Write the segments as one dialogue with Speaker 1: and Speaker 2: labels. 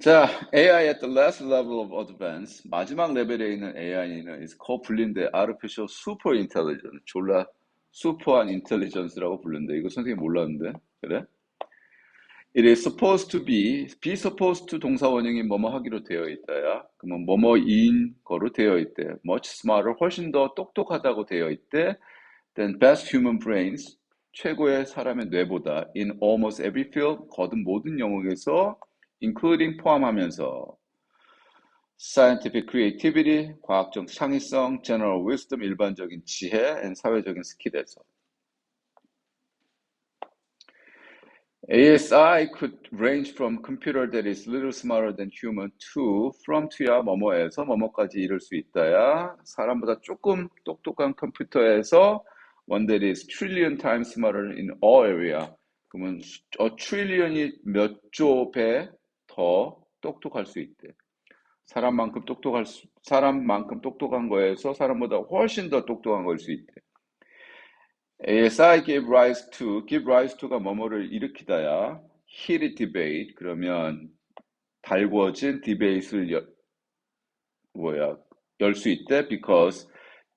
Speaker 1: 자, AI at the last level of advance. 마지막 레벨에 있는 AI는 is called 불린데 artificial super intelligence. 졸라 슈퍼한 인텔리전스라고 부른대. 이거 선생님 몰랐는데. 그래? It is supposed to be, be supposed to 동사 원형이 뭐뭐 하기로 되어 있다야. 그러면 뭐뭐인 거로 되어 있대. much smarter, 훨씬 더 똑똑하다고 되어 있대. than best human brains, 최고의 사람의 뇌보다 in almost every field, 거듭 모든 영역에서 including 포함하면서 scientific creativity, 과학적 창의성, general wisdom, 일반적인 지혜, and 사회적인 스킬에서. ASI could range from computer that is little smarter than human to from to야 뭐뭐에서 뭐뭐까지 이룰 수 있다야. 사람보다 조금 똑똑한 컴퓨터에서 one that is trillion times smarter in all area. 그러면 어, 트릴리언이 몇 조 배 더 똑똑할 수 있대. 사람만큼 똑똑할 수, 사람만큼 똑똑한 거에서 사람보다 훨씬 더 똑똑한 걸 수 있대. ASI give rise to, give rise to가 뭐뭐를 일으키다야. heated debate 그러면 달구어진 디베이트를 여, 뭐야 열 수 있대. because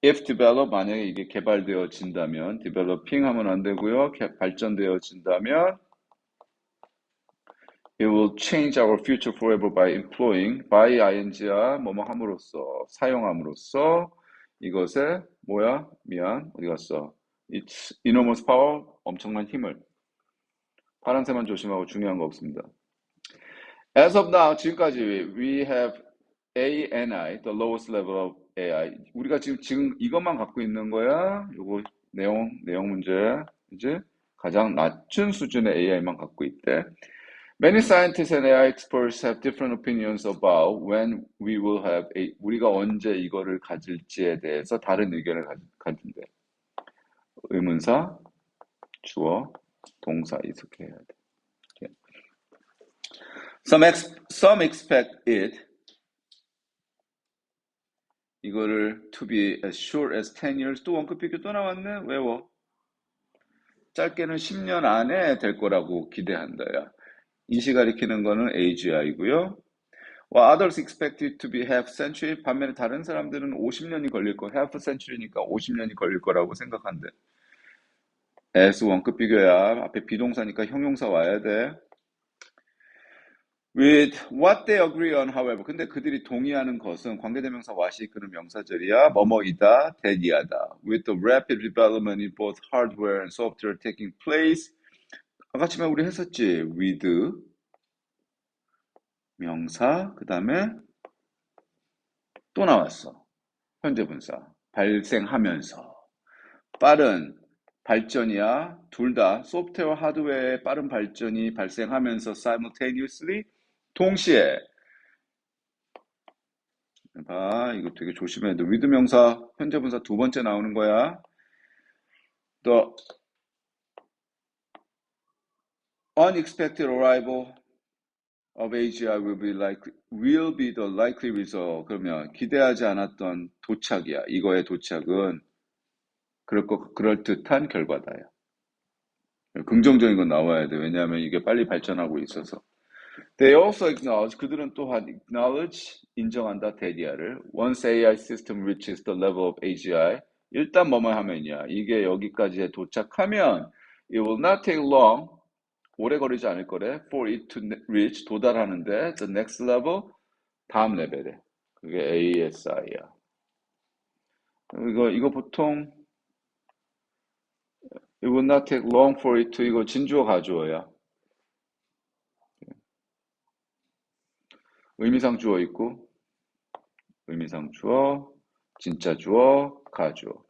Speaker 1: if develop 만약에 이게 개발되어진다면 developing 하면 안 되고요. 개, 발전되어진다면 It will change our future forever by employing by ing야 뭐뭐 함으로써 사용함으로써 이것에 뭐야 미안 어디 갔어 It's enormous power 엄청난 힘을 파란색만 조심하고 중요한 거 없습니다. As of now 지금까지 we have ANI the lowest level of AI 우리가 지금 지금 이것만 갖고 있는 거야. 요거 내용 내용 문제 이제 가장 낮은 수준의 AI만 갖고 있대. Many scientists and AI experts have different opinions about when we will have a, 우리가 언제 이거를 가질지에 대해서 다른 의견을 가, 가진대. 의문사, 주어, 동사 이렇게 해야 돼. Some, ex, some expect it 이거를 to be as short as 10 years 또 원급 비교 또 나왔네 외워 짧게는 10년 안에 될 거라고 기대한다 야 이시 가리키는 거는 AGI고요. Well, others expected to be half century. 반면에 다른 사람들은 50년이 걸릴 거, half century니까 50년이 걸릴 거라고 생각한대. as 원급 비교야. 앞에 비동사니까 형용사 와야 돼. With what they agree on, however. 근데 그들이 동의하는 것은 관계대명사 what이 이끄는 명사절이야. 뭐뭐이다, 대니하다. With the rapid development in both hardware and software taking place. 아까 처음에 우리 했었지. with 명사 그 다음에 또 나왔어. 현재 분사 발생하면서 빠른 발전이야. 둘 다 소프트웨어 하드웨어의 빠른 발전이 발생하면서 simultaneously 동시에 봐 이거 되게 조심해야 돼. with 명사 현재 분사 두 번째 나오는 거야. 또 unexpected arrival of AGI will be like will be the likely result. 그러면 기대하지 않았던 도착이야. 이거의 도착은 그럴 거 그럴 듯한 결과다요. 긍정적인 건 나와야 돼. 왜냐하면 이게 빨리 발전하고 있어서. They also acknowledge 그들은 또한 acknowledge 인정한다 대디아를 once AI system reaches the level of AGI 일단 뭐뭐 하면이야. 이게 여기까지 도착하면 it will not take long 오래 걸리지 않을 거래. For it to reach 도달하는데 the next level 다음 레벨에 그게 ASI야. 이거 이거 보통 it will not take long for it to 이거 진주어 가주어야. 의미상 주어 있고 의미상 주어 진짜 주어 가주어.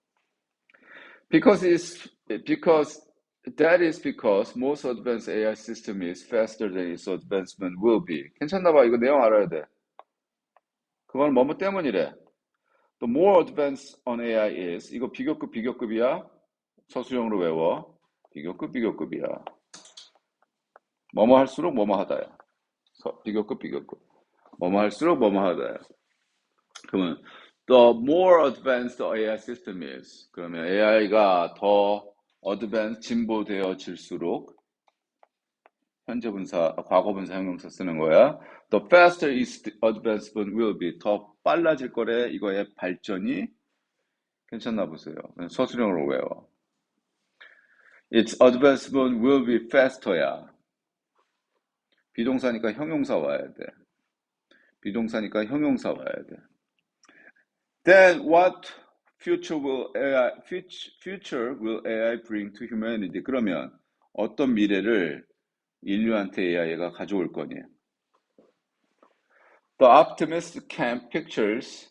Speaker 1: Because it's because That is because most advanced AI system is faster than its advancement will be. 괜찮나 봐. 이거 내용 알아야 돼. 그건 뭐뭐 때문이래. The more advanced on AI is. 이거 비교급 비교급이야. 서술형으로 외워. 비교급 비교급이야. 뭐뭐 할수록 뭐뭐 하다야. 비교급 비교급. 뭐뭐 할수록 뭐뭐 하다야. 그러면 the more advanced the AI system is. 그러면 AI가 더 어드밴스 진보되어질수록 현재 분사, 과거 분사 형용사 쓰는 거야. The faster its advancement will be. 더 빨라질 거래. 이거의 발전이 괜찮나 보세요. 서술형으로 외워. Its advancement will be faster야. 비동사니까 형용사 와야 돼. 비동사니까 형용사 와야 돼. Then what future will AI future will AI bring to humanity? 그러면 어떤 미래를 인류한테 AI가 가져올 거니? The optimist camp pictures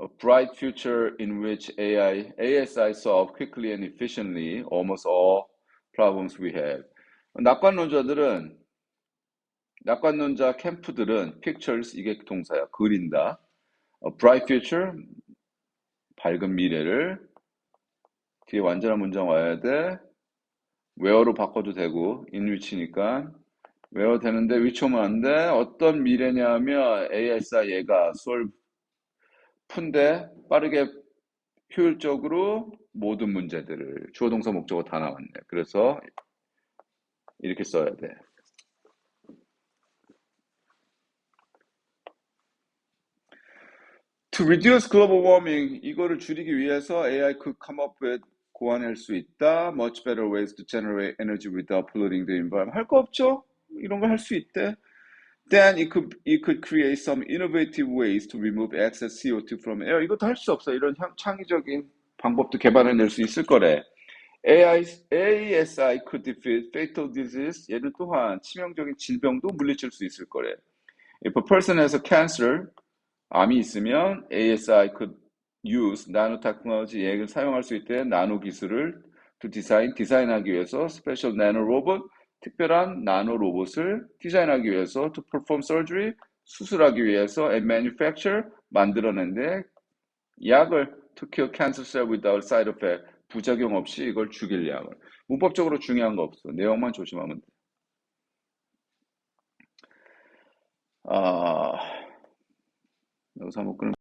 Speaker 1: a bright future in which AI, ASI solve quickly and efficiently almost all problems we have. 낙관론자들은 낙관론자 캠프들은 pictures 이게 동사야 그린다. A bright future 밝은 미래를 뒤에 완전한 문장 와야 돼. where로 바꿔도 되고 in which니까 where 되는데 which 오면 안 돼. 어떤 미래냐면 ASI 얘가 solve 푼데 빠르게 효율적으로 모든 문제들을 주어 동사 목적어 다 나왔네. 그래서 이렇게 써야 돼. To reduce global warming 이거를 줄이기 위해서 AI could come up with 고안할 수 있다. Much better ways to generate energy without polluting the environment. 할 거 없죠? 이런 거 할 수 있대. Then it could it could create some innovative ways to remove excess CO2 from air. 이것도 할 수 없어. 이런 창의적인 방법도 개발해낼 수 있을 거래. AI, ASI could defeat fatal disease. 얘는 또한 치명적인 질병도 물리칠 수 있을 거래. If a person has a cancer, 암이 있으면 ASI could use nanotechnology 얘를 사용할 수 있대. 나노 기술을 to design 디자인하기 위해서 special nano robot 특별한 나노 로봇을 디자인하기 위해서 to perform surgery 수술하기 위해서 and manufacture 만들어낸데 약을 to kill cancer cell without side effect 부작용 없이 이걸 죽일 약을 문법적으로 중요한 거 없어 내용만 조심하면 돼. 아 여기서 한번 끊